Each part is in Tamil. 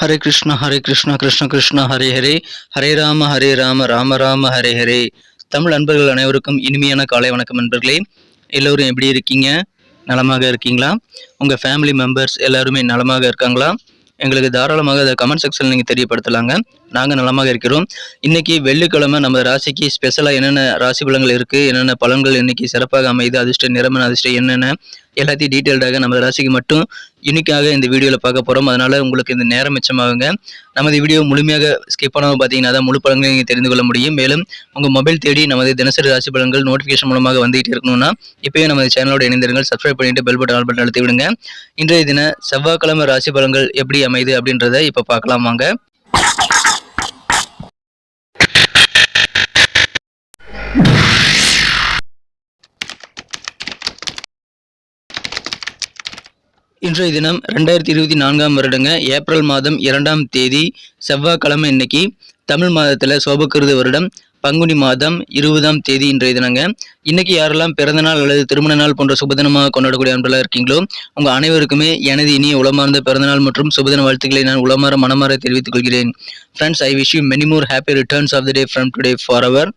ஹரே கிருஷ்ணா ஹரே கிருஷ்ணா கிருஷ்ண கிருஷ்ணா ஹரே ஹரே ஹரே ராம ஹரே ராம ராம ராம ஹரே ஹரே தமிழ் அன்பர்கள் அனைவருக்கும் இனிமையான காலை வணக்கம் நண்பர்களே. எல்லோரும் எப்படி இருக்கீங்க? நலமாக இருக்கீங்களா? உங்கள் ஃபேமிலி மெம்பர்ஸ் எல்லாருமே நலமாக இருக்காங்களா? எங்களுக்கு தாராளமாக அதை கமெண்ட் செக்ஷனில் நீங்கள் தெரியப்படுத்தலாங்க. நாங்கள் நலமாக இருக்கிறோம். இன்னைக்கு வெள்ளிக்கிழமை நம்ம ராசிக்கு ஸ்பெஷலாக என்னென்ன ராசி பலன்கள் இருக்குது என்னென்ன பலன்கள் இன்னைக்கு சிறப்பாக அமையுது அதிர்ஷ்ட நிறமன அதிர்ஷ்டம் என்னென்ன எல்லாத்தையும் டீட்டெயில்டாக நம்ம ராசிக்கு மட்டும் யூனிக்காக இந்த வீடியோவில் பார்க்க போகிறோம் அதனால் உங்களுக்கு இந்த நேரம் மிச்சமாகுங்க. நமது வீடியோ முழுமையாக ஸ்கிப் பண்ணாமல் பார்த்தீங்கன்னா தான் முழு பலன்களை நீங்கள் தெரிந்து கொள்ள முடியும். மேலும் உங்கள் மொபைல் தேடி நமது தினசரி ராசி பலன்கள் நோட்டிஃபிகேஷன் மூலமாக வந்துகிட்டு இருக்கணும்னா இப்போயே நமது சேனலோட இணைந்திருங்கள். சப்ஸ்கிரைப் பண்ணிட்டு பெல் பட்டன் ஆல் பட்டன் அழுத்தி விடுங்க. இன்றைய தின செவ்வாய்க்கிழமை ராசி பலன்கள் எப்படி அமையுது அப்படின்றத இப்போ பார்க்கலாம் வாங்க. இன்றைய தினம் ரெண்டாயிரத்தி இருபத்தி நான்காம் வருடங்க ஏப்ரல் மாதம் இரண்டாம் தேதி செவ்வாய்க்கிழமை இன்னைக்கு தமிழ் மாதத்தில் சோபக்கிருது வருடம் பங்குனி மாதம் இருபதாம் தேதி இன்றைய தினங்க. இன்னைக்கு யாரெல்லாம் பிறந்த நாள் அல்லது திருமண நாள் போன்ற சுபதினமாக கொண்டாடக்கூடிய அன்பெல்லாம் இருக்கீங்களோ உங்கள் அனைவருக்குமே எனது இனிய உளமார்ந்த பிறந்தநாள் மற்றும் சுபதின வாழ்த்துக்களை நான் உளமாற மனமாற தெரிவித்துக் கொள்கிறேன். Friends I wish you many more happy returns of the day from today for our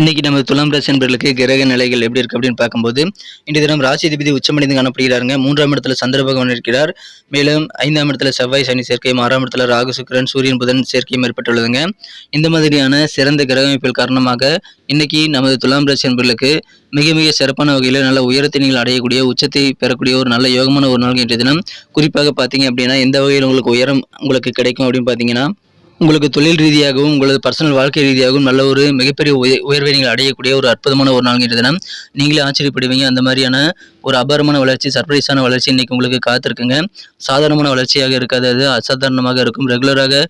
இன்னைக்கு நம்ம துலாம் ராசி என்பர்களுக்கு கிரக நிலைகள் எப்படி இருக்கு அப்படின்னு பார்க்கும்போது இன்றைய தினம் ராசி அதிபதி உச்சமடைந்து காணப்படுகிறாருங்க. மூன்றாம் இடத்துல சந்திர பகவான் இருக்கிறார். மேலும் ஐந்தாம் இடத்துல செவ்வாய் சனி சேர்க்கையும் ஆறாம் இடத்துல ராகு சுக்கிரன் சூரியன் புதன் சேர்க்கையும் ஏற்பட்டுள்ளதுங்க. இந்த மாதிரியான சிறந்த கிரக அமைப்பில் காரணமாக இன்னைக்கு நமது துலாம் ராசி என்பர்களுக்கு மிக மிக சிறப்பான வகையில் நல்ல உயரத்தை நீங்கள் அடையக்கூடிய உச்சத்தை பெறக்கூடிய ஒரு நல்ல யோகமான ஒரு நாள் இன்றைய தினம். குறிப்பாக பார்த்தீங்க அப்படின்னா எந்த வகையில் உங்களுக்கு உயரம் உங்களுக்கு கிடைக்கும் அப்படின்னு பார்த்தீங்கன்னா உங்களுக்கு தொழில் ரீதியாகவும் உங்களது பர்சனல் வாழ்க்கை ரீதியாகவும் நல்ல ஒரு மிகப்பெரிய உய உயர்வை நீங்கள் அடையக்கூடிய ஒரு அற்புதமான ஒரு நாள் தினம். நீங்களே ஆச்சரியப்படுவீங்க. அந்த மாதிரியான ஒரு அபாரமான வளர்ச்சி சர்ப்ரைஸான வளர்ச்சி இன்னைக்கு உங்களுக்கு காத்திருக்குங்க. சாதாரணமான வளர்ச்சியாக இருக்காது அது. அசாதாரணமாக இருக்கும். ரெகுலராக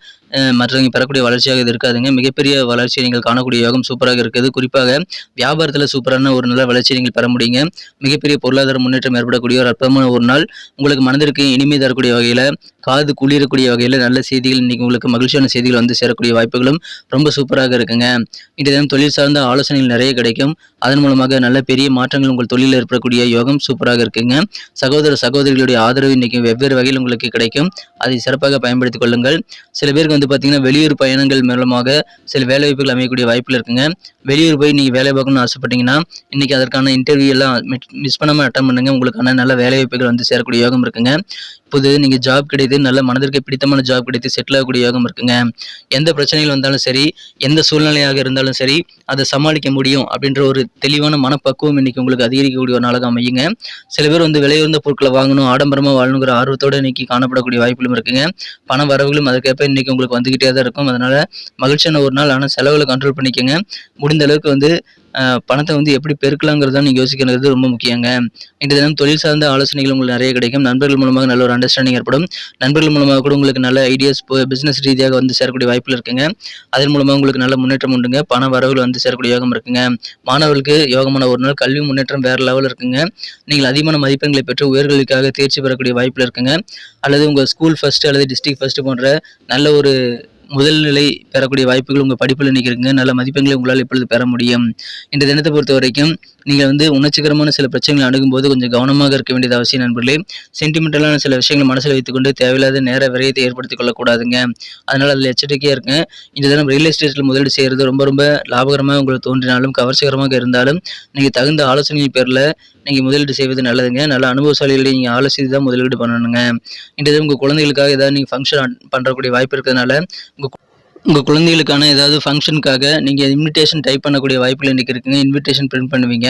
மற்றவங்க பெறக்கூடிய வளர்ச்சியாக இது இருக்காதுங்க. மிகப்பெரிய வளர்ச்சியை நீங்கள் காணக்கூடிய யோகம் சூப்பராக இருக்குது. குறிப்பாக வியாபாரத்தில் சூப்பரான ஒரு நல்ல வளர்ச்சியை நீங்கள் பெற முடியுங்க. மிகப்பெரிய பொருளாதார முன்னேற்றம் ஏற்படக்கூடிய ஒரு அற்புதமான ஒரு நாள். உங்களுக்கு மனதிற்கு இனிமை தரக்கூடிய வகையில் காது குளிரக்கூடிய வகையில் நல்ல செய்திகள் இன்றைக்கி உங்களுக்கு மகிழ்ச்சியான செய்திகள் வந்து சேரக்கூடிய வாய்ப்புகளும் ரொம்ப சூப்பராக இருக்குங்க. இன்றைய தினம் தொழில் சார்ந்த ஆலோசனைகள் நிறைய கிடைக்கும். அதன் மூலமாக நல்ல பெரிய மாற்றங்கள் உங்கள் தொழிலில் ஏற்படக்கூடிய யோகம் சூப்பராக இருக்குங்க. சகோதர சகோதரிகளுடைய ஆதரவு இன்னைக்கு வெவ்வேறு வகையில் உங்களுக்கு கிடைக்கும். அதை சிறப்பாக பயன்படுத்திக் கொள்ளுங்கள். சில பேருக்கு வந்து பார்த்தீங்கன்னா வெளியூர் பயணங்கள் மூலமாக சில வேலைவாய்ப்புகள் அமையக்கூடிய வாய்ப்புகள் இருக்குங்க. வெளியூர் போய் நீங்கள் வேலை பார்க்கணும்னு ஆசைப்பட்டீங்கன்னா இன்னைக்கு அதற்கான இன்டர்வியூ எல்லாம் மிஸ் பண்ணாமல் அட்டன் பண்ணுங்க. உங்களுக்கான நல்ல வேலைவாய்ப்புகள் வந்து சேரக்கூடிய யோகம் இருக்குங்க. புது நீங்கள் ஜாப் கிடைத்து நல்ல மனதிற்கு பிடித்தமான ஜாப் கிடைத்து செட்டில் ஆகக்கூடிய யோகம் இருக்குங்க. எந்த பிரச்சனைகள் வந்தாலும் சரி எந்த சூழ்நிலையாக இருந்தாலும் சரி அதை சமாளிக்க முடியும் அப்படின்ற ஒரு தெளிவான மனப்பக்குவம் இன்னைக்கு உங்களுக்கு அதிகரிக்கக்கூடிய ஒரு நாளாக அமையுங்க. சில பேர் வந்து விலையுறந்த பொருட்களை வாங்கணும் ஆடம்பரமாக வாழணுங்கிற ஆர்வத்தோடு இன்னைக்கு காணப்படக்கூடிய வாய்ப்புகளும் இருக்குங்க. பண வரவுகளும் அதுக்கேற்ப இன்னைக்கு உங்களுக்கு வந்துகிட்டே தான் இருக்கும். அதனால மகிழ்ச்சியான ஒரு நாள். ஆனால் செலவுகளை கண்ட்ரோல் பண்ணிக்கோங்க. முடிந்த அளவுக்கு வந்து பணத்தை வந்து எப்படி பெருக்கலாங்கிறத நீங்கள் யோசிக்கிறது ரொம்ப முக்கியங்க. இந்த தினம் தொழில் சார்ந்த ஆலோசனைகள் உங்களுக்கு நிறைய கிடைக்கும். நண்பர்கள் மூலமாக நல்ல ஒரு அண்டர்ஸ்டாண்டிங் ஏற்படும். நண்பர்கள் மூலமாக கூட உங்களுக்கு நல்ல ஐடியாஸ் பிஸ்னஸ் ரீதியாக வந்து சேரக்கூடிய வாய்ப்புகள் இருக்குங்க. அதன் மூலமாக உங்களுக்கு நல்ல முன்னேற்றம் உண்டுங்க. பண வரவுகள் வந்து சேரக்கூடிய யோகம் இருக்குங்க. மாணவர்களுக்கு யோகமான ஒரு நாள் கல்வி முன்னேற்றம் வேறு லெவலில் இருக்குங்க. நீங்கள் அதிகமான மதிப்பெண்களை பெற்று உயர்களுக்காக தேர்ச்சி பெறக்கூடிய வாய்ப்பில் இருக்குங்க. அல்லது உங்கள் ஸ்கூல் ஃபஸ்ட்டு அல்லது டிஸ்ட்ரிக்ட் ஃபஸ்ட்டு போன்ற நல்ல ஒரு முதல் நிலை பெறக்கூடிய வாய்ப்புகள் உங்கள் படிப்பில் நிற்கிறீங்க நல்ல மதிப்பெண்களை உங்களால் இப்பொழுது பெற முடியும். இந்த தினத்தை பொறுத்த வரைக்கும் நீங்கள் வந்து உணர்ச்சிகரமான சில பிரச்சனைகளை அணுகும்போது கொஞ்சம் கவனமாக இருக்க வேண்டியது அவசியம் நண்பர்களே. சென்டிமெண்டலான சில விஷயங்களை மனசில் வைத்துக்கொண்டு தேவையில்லாத நேர விரயத்தை ஏற்படுத்திக் கொள்ளக்கூடாதுங்க. அதனால் அதில் எச்சரிக்கையாக இருக்குங்க இந்த தினம் ரியல் எஸ்டேட்டில் முதலீடு செய்கிறது ரொம்ப ரொம்ப லாபகரமாக உங்களுக்கு தோன்றினாலும் கவர்ச்சிகரமாக இருந்தாலும் நீங்கள் தகுந்த ஆலோசனையின் பேரில் நீங்கள் முதலீடு செய்வது நல்லதுங்க. நல்ல அனுபவசாலிகளை நீங்கள் ஆலோசித்து தான் முதலீடு பண்ணணுங்க. இன்றைய உங்கள் குழந்தைகளுக்காக ஏதாவது நீங்கள் ஃபங்க்ஷன் பண்ணுறக்கூடிய வாய்ப்பு இருக்கிறதுனால உங்கள் உங்கள் குழந்தைகளுக்கான ஏதாவது ஃபங்க்ஷனுக்காக நீங்கள் இன்விடேஷன் டைப் பண்ணக்கூடிய வாய்ப்புகள் இன்றைக்கி இருக்குங்க? இன்விடேஷன் பிரிண்ட் பண்ணுவீங்க.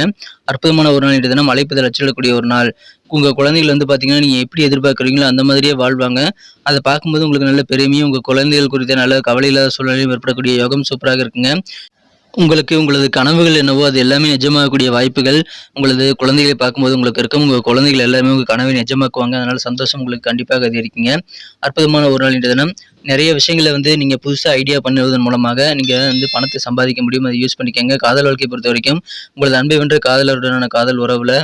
அற்புதமான ஒரு நாள் இன்றைய தினம். அழைப்பதில் அச்சிடக்கூடிய ஒரு நாள். உங்கள் குழந்தைகள் வந்து பார்த்தீங்கன்னா நீங்கள் எப்படி எதிர்பார்க்குறீங்களோ அந்த மாதிரியே வாழ்வாங்க. அதை பார்க்கும்போது உங்களுக்கு நல்ல பெருமையும் உங்கள் குழந்தைகள் குறித்த நல்ல கவலை இல்லாத சூழ்நிலையும் ஏற்படக்கூடிய யோகம் சூப்பராக இருக்குங்க. உங்களுக்கு உங்களது கனவுகள் என்னவோ அது எல்லாமே நிஜமாகக்கூடிய வாய்ப்புகள். உங்களது குழந்தைகளை பார்க்கும்போது உங்களுக்கு இருக்கும். உங்கள் குழந்தைகள் எல்லாமே உங்கள் கனவை நிஜமாக்குவாங்க. அதனால் சந்தோஷம் உங்களுக்கு கண்டிப்பாக அது இருக்கீங்க. அற்புதமான ஒரு நாள் இன்றைய தினம். நிறைய விஷயங்களை வந்து நீங்கள் புதுசாக ஐடியா பண்ணுவதன் மூலமாக நீங்கள் வந்து பணத்தை சம்பாதிக்க முடியும். அதை யூஸ் பண்ணிக்கோங்க. காதல் வாழ்க்கையை பொறுத்த வரைக்கும் உங்களது அன்பை வென்ற காதலருடனான காதல் உறவில்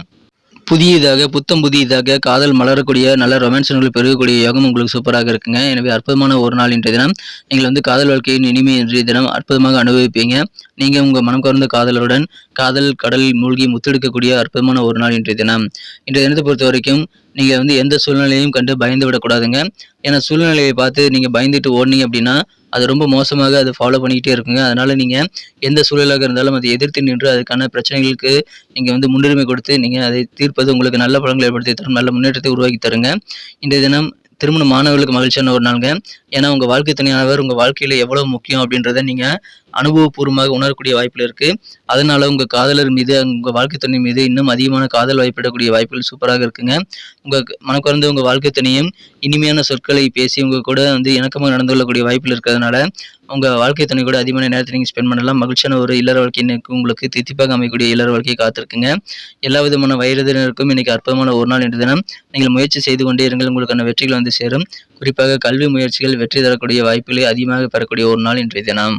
புதியதாக புத்தம் புதியதாக காதல் மலரக்கூடிய நல்ல ரொமான்ஸ்கள் பெருகக்கூடிய யோகம் உங்களுக்கு சூப்பராக இருக்குங்க. எனவே அற்புதமான ஒரு நாள் இன்றைய தினம். நீங்கள் வந்து காதல் வாழ்க்கையின் இனிமை இன்றைய தினம் அற்புதமாக அனுபவிப்பீங்க. நீங்கள் உங்கள் மனம் கவர்ந்த காதலருடன் காதல் கடலில் மூழ்கி முத்தெடுக்கக்கூடிய அற்புதமான ஒரு நாள் இன்றைய தினம். இன்றைய தினத்தை பொறுத்த வரைக்கும் நீங்கள் வந்து எந்த சூழ்நிலையும் கண்டு பயந்து விடக்கூடாதுங்க. ஏன்னா சூழ்நிலையை பார்த்து நீங்கள் பயந்துட்டு ஓடுனீங்க அப்படின்னா அது ரொம்ப மோசமாக அதை ஃபாலோ பண்ணிக்கிட்டே இருக்குங்க. அதனால் நீங்கள் எந்த சூழலாக இருந்தாலும் அதை எதிர்த்து நின்று அதுக்கான பிரச்சனைகளுக்கு நீங்கள் வந்து முன்னுரிமை கொடுத்து நீங்கள் அதை தீர்ப்பது உங்களுக்கு நல்ல பலன்களை ஏற்படுத்தி தரும் நல்ல முன்னேற்றத்தை உருவாக்கி தருங்க. இன்றைய தினம் திருமண மாணவர்களுக்கு மகிழ்ச்சியான ஒரு நாளுங்க. ஏன்னா உங்கள் வாழ்க்கை துணையானவர் உங்கள் வாழ்க்கையில் எவ்வளோ முக்கியம் அப்படின்றத நீங்கள் அனுபவபூர்வமாக உணரக்கூடிய வாய்ப்பில் இருக்குது அதனால உங்கள் காதலர் மீது உங்கள் வாழ்க்கை துணை மீது இன்னும் அதிகமான காதல் வாய்ப்பிடக்கூடிய வாய்ப்புகள் சூப்பராக இருக்குங்க. உங்கள் மனக்குறந்து உங்கள் வாழ்க்கை துணையும் இனிமையான சொற்களை பேசி உங்கள் கூட வந்து இணக்கமாக நடந்து கொள்ளக்கூடிய வாய்ப்பில் இருக்கிறதுனால உங்கள் வாழ்க்கை துணை கூட அதிகமான நேரத்தை நீங்கள் ஸ்பெண்ட் பண்ணலாம். மகிழ்ச்சியான ஒரு இல்லற வாழ்க்கையினருக்கு உங்களுக்கு தித்திப்பாக அமைக்கக்கூடிய இல்லற வாழ்க்கை காத்திருக்குங்க. எல்லா விதமான வயதினருக்கும் இன்னைக்கு அற்புதமான ஒரு நாள் என்று தினம். நீங்கள் முயற்சி செய்து கொண்டே இருங்கள். உங்களுக்கான வெற்றிகள் வந்து சேரும். குறிப்பாக கல்வி முயற்சிகள் வெற்றி தரக்கூடிய வாய்ப்புகளை அதிகமாக பெறக்கூடிய ஒரு நாள் இன்றைய தினம்.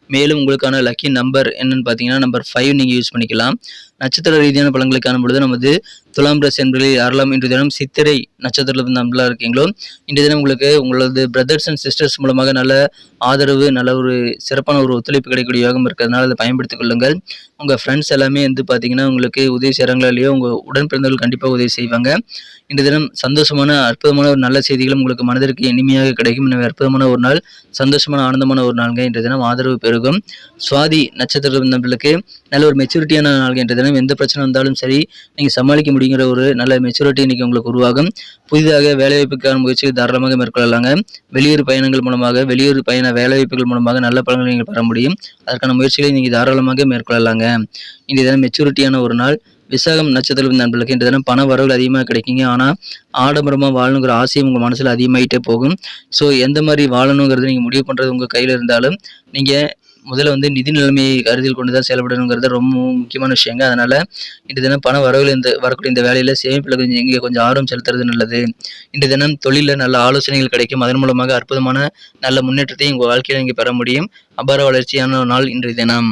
மேலும் உங்களுக்கான லக்கி நம்பர் என்னன்னு பார்த்தீங்கன்னா நம்பர் ஃபைவ் நீங்கள் யூஸ் பண்ணிக்கலாம். நட்சத்திர ரீதியான பழங்களை காணும் பொழுது நமது துலாம் ரசி என்பதில் யாரெல்லாம் இன்று தினம் சித்திரை நட்சத்திரத்தில் நம்பலாம் இருக்கீங்களோ இன்றைய தினம் உங்களுக்கு உங்களது பிரதர்ஸ் அண்ட் சிஸ்டர்ஸ் மூலமாக நல்ல ஆதரவு நல்ல ஒரு சிறப்பான ஒரு ஒத்துழைப்பு கிடைக்கக்கூடிய யோகம் இருக்கிறதுனால அதை பயன்படுத்திக் கொள்ளுங்கள். உங்கள் ஃப்ரெண்ட்ஸ் எல்லாமே வந்து பார்த்தீங்கன்னா உங்களுக்கு உதவி செய்கிறாங்களோ இல்லையோ உங்கள் உடன் பிறந்தவர்கள் கண்டிப்பாக உதவி செய்வாங்க. இன்றைய தினம் சந்தோஷமான அற்புதமான ஒரு நல்ல செய்திகளும் உங்களுக்கு மனதிற்கு இனிமையாக கிடைக்கும். எனவே அற்புதமான ஒரு நாள் சந்தோஷமான ஆனந்தமான ஒரு நாளுங்க. இன்றைய தினம் ஆதரவு பெருகும் சுவாதி நட்சத்திரம் நம்மளுக்கு நல்ல ஒரு மெச்சூரிட்டியான நாள் என்ற தினம் எந்த பிரச்சனை வந்தாலும் சரி நீங்கள் சமாளிக்க முடியுங்கிற ஒரு நல்ல மெச்சூரிட்டி இன்னைக்கு உங்களுக்கு உருவாகும். புதிதாக வேலைவாய்ப்புக்கான முயற்சிகள் தாராளமாக மேற்கொள்ளலாங்க. வெளியூர் பயணங்கள் மூலமாக வெளியூர் பயண வேலைவாய்ப்புகள் மூலமாக நல்ல பலன்களை நீங்கள் பெற முடியும். அதற்கான முயற்சிகளை நீங்கள் தாராளமாக மேற்கொள்ளலாங்க. இன்றைய தினம் மெச்சூரிட்டியான ஒரு நாள். விசாகம் நட்சத்திரம் நண்பர்களுக்கு இன்றைய தினம் பண வரவுகள் அதிகமாக கிடைக்குங்க. ஆனால் ஆடம்பரமாக வாழணுங்கிற ஆசையும் உங்கள் மனசில் அதிகமாகிட்டே போகும். ஸோ எந்த மாதிரி வாழணுங்கிறது நீங்கள் முடிவு பண்ணுறது உங்கள் கையில் இருந்தாலும் நீங்கள் முதல்ல வந்து நிதி நிலைமையை கருத்தில் கொண்டு தான் செயல்படணுங்கிறது ரொம்ப முக்கியமான விஷயங்க. அதனால் இன்று தினம் பண வரவுகள் இந்த வரக்கூடிய இந்த வேலையில் சேமிப்பில் கொஞ்சம் இங்கே கொஞ்சம் ஆர்வம் செலுத்துறது நல்லது. இன்று தினம் தொழிலில் நல்ல ஆலோசனைகள் கிடைக்கும். அதன் மூலமாக அற்புதமான நல்ல முன்னேற்றத்தை உங்கள் வாழ்க்கையில் நீங்கள் பெற முடியும். அபார வளர்ச்சியான நாள் இன்றைய தினம்.